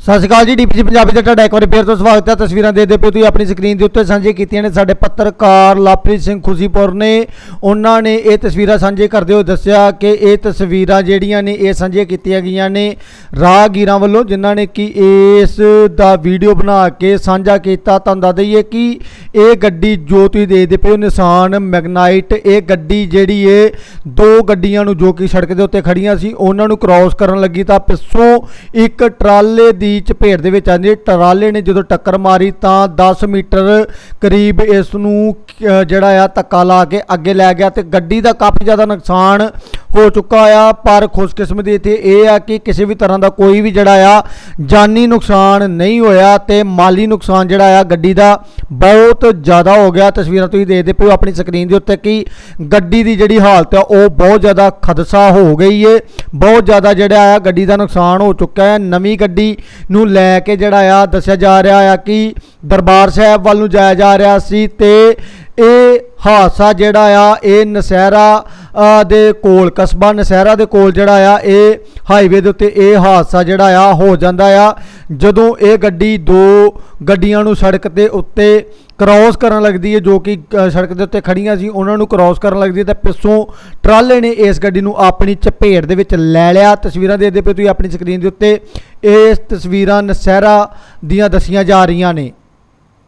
ਸਤਿ ਸ਼੍ਰੀ ਅਕਾਲ ਜੀ, ਡੀਪੀਸੀ ਪੰਜਾਬੀ ਦਾ ਤੁਹਾਡਾ ਇੱਕ ਵਾਰੀ ਫੇਰ ਤੋਂ ਸਵਾਗਤ ਹੈ। ਤਸਵੀਰਾਂ ਦੇਖਦੇ ਪਏ ਤੁਸੀਂ ਆਪਣੀ ਸਕਰੀਨ ਦੇ ਉੱਤੇ ਸਾਂਝੇ ਕੀਤੀਆਂ ਨੇ। ਸਾਡੇ ਪੱਤਰਕਾਰ ਲਵਪ੍ਰੀਤ ਸਿੰਘ ਖੁਸ਼ੀਪੁਰ ਨੇ, ਉਹਨਾਂ ਨੇ ਇਹ ਤਸਵੀਰਾਂ ਸਾਂਝੇ ਕਰਦੇ ਹੋਏ ਦੱਸਿਆ ਕਿ ਇਹ ਤਸਵੀਰਾਂ ਜਿਹੜੀਆਂ ਨੇ, ਇਹ ਸਾਂਝੀਆਂ ਕੀਤੀਆਂ ਗਈਆਂ ਨੇ ਰਾਹਗੀਰਾਂ ਵੱਲੋਂ, ਜਿਨ੍ਹਾਂ ਨੇ ਕਿ ਇਸ ਦਾ ਵੀਡੀਓ ਬਣਾ ਕੇ ਸਾਂਝਾ ਕੀਤਾ। ਤੁਹਾਨੂੰ ਦੱਸ ਦਈਏ ਕਿ ਇਹ ਗੱਡੀ ਜੋ ਤੁਸੀਂ ਦੇਖਦੇ ਪਏ ਹੋ ਨਿਸ਼ਾਨ ਮੈਗਨਾਈਟ। ਇਹ ਗੱਡੀ ਜਿਹੜੀ ਏ, ਦੋ ਗੱਡੀਆਂ ਨੂੰ ਜੋ ਕਿ ਸੜਕ ਦੇ ਉੱਤੇ ਖੜੀਆਂ ਸੀ, ਉਹਨਾਂ ਨੂੰ ਕ੍ਰਾਸ ਕਰਨ ਲੱਗੀ ਤਾਂ ਪਿੱਛੋਂ ਇੱਕ ਟਰਾਲੇ ਦੀ ਚਪੇਟ ਦੇ ਵਿੱਚ ਆਂਦੀ ਟਰਾਲੇ ਨੇ ਜਦੋਂ ਟੱਕਰ ਮਾਰੀ ਤਾਂ 10 ਮੀਟਰ ਕਰੀਬ ਇਸ ਨੂੰ ਜਿਹੜਾ ਆ ਧੱਕਾ ਲਾ ਕੇ ਅੱਗੇ ਲੈ ਗਿਆ ਤੇ ਗੱਡੀ ਦਾ ਕਾਫੀ ਜ਼ਿਆਦਾ ਨੁਕਸਾਨ ਹੋ ਚੁੱਕਾ ਆ, ਪਰ ਖੁਸ਼ਕਿਸਮਤੀ ਇੱਥੇ ਇਹ ਆ ਕਿ ਕਿਸੇ ਵੀ ਤਰ੍ਹਾਂ ਦਾ ਕੋਈ ਵੀ ਜਿਹੜਾ ਆ, ਜਾਨੀ ਨੁਕਸਾਨ ਨਹੀਂ ਹੋਇਆ ਤੇ ਮਾਲੀ ਨੁਕਸਾਨ ਜਿਹੜਾ ਆ, ਗੱਡੀ ਦਾ ਬਹੁਤ ਜ਼ਿਆਦਾ ਹੋ ਗਿਆ। ਤਸਵੀਰਾਂ ਤੁਸੀਂ ਦੇਖਦੇ ਪਏ ਹੋ ਆਪਣੀ ਸਕਰੀਨ ਦੇ ਉੱਤੇ ਕਿ ਗੱਡੀ ਦੀ ਜਿਹੜੀ ਹਾਲਤ ਆ, ਉਹ ਬਹੁਤ ਜ਼ਿਆਦਾ ਖਦਸ਼ਾ ਹੋ ਗਈ ਏ। ਬਹੁਤ ਜ਼ਿਆਦਾ ਜਿਹੜਾ ਆ, ਗੱਡੀ ਦਾ ਨੁਕਸਾਨ ਹੋ ਚੁੱਕਾ ਹੈ। ਨਵੀਂ ਗੱਡੀ ਨੂੰ ਲੈ ਕੇ ਜਿਹੜਾ ਆ, ਦੱਸਿਆ ਜਾ ਰਿਹਾ ਆ ਕਿ ਦਰਬਾਰ ਸਾਹਿਬ ਵੱਲ ਨੂੰ ਜਾਇਆ ਜਾ ਰਿਹਾ ਸੀ ਤੇ ਇਹ ਹਾਦਸਾ ਜਿਹੜਾ ਆ, ਇਹ ਨਸਹਿਰਾ ਦੇ ਕੋਲ, ਕਸਬਾ ਨਸਹਿਰਾ ਦੇ ਕੋਲ ਜਿਹੜਾ ਆ, ਇਹ ਹਾਈਵੇ ਦੇ ਉੱਤੇ ਇਹ ਹਾਦਸਾ ਜਿਹੜਾ ਆ ਹੋ ਜਾਂਦਾ ਆ। ਜਦੋਂ ਇਹ ਗੱਡੀ ਦੋ ਗੱਡੀਆਂ ਨੂੰ ਸੜਕ ਦੇ ਉੱਤੇ ਕ੍ਰਾਸ ਕਰਨ ਲੱਗਦੀ ਹੈ, ਜੋ ਕਿ ਸੜਕ ਦੇ ਉੱਤੇ ਖੜੀਆਂ ਸੀ, ਉਹਨਾਂ ਨੂੰ ਕ੍ਰਾਸ ਕਰਨ ਲੱਗਦੀ ਹੈ, ਤਾਂ ਪਿੱਛੋਂ ਟਰਾਲੇ ਨੇ ਇਸ ਗੱਡੀ ਨੂੰ ਆਪਣੀ ਚਪੇਟ ਦੇ ਵਿੱਚ ਲੈ ਲਿਆ। ਤਸਵੀਰਾਂ ਦੇਖਦੇ ਪਏ ਤੁਸੀਂ ਆਪਣੀ ਸਕਰੀਨ ਦੇ ਉੱਤੇ। ਇਹ ਤਸਵੀਰਾਂ ਨਸਹਿਰਾ ਦੀਆਂ ਦੱਸੀਆਂ ਜਾ ਰਹੀਆਂ ਨੇ।